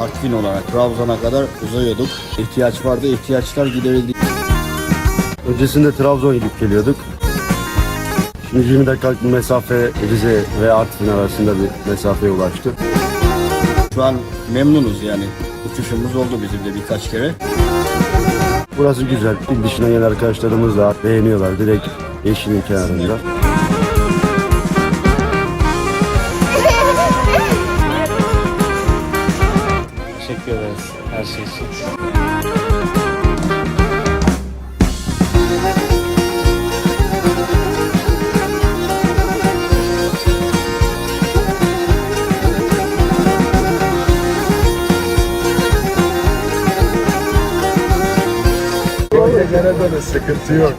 Artvin olarak Trabzon'a kadar uzayıyorduk. İhtiyaç vardı, ihtiyaçlar giderildi. Öncesinde Trabzon gidip geliyorduk. Şimdi 20 dakikalık bir mesafe Rize ve Artvin arasında bir mesafeye ulaştık. Şu an memnunuz yani. Uçuşumuz oldu bizim de birkaç kere. Burası güzel. İl dışına gelen arkadaşlarımız da beğeniyorlar. Direkt yeşilin kenarında. Her şey için. Gene böyle sıkıntı yok.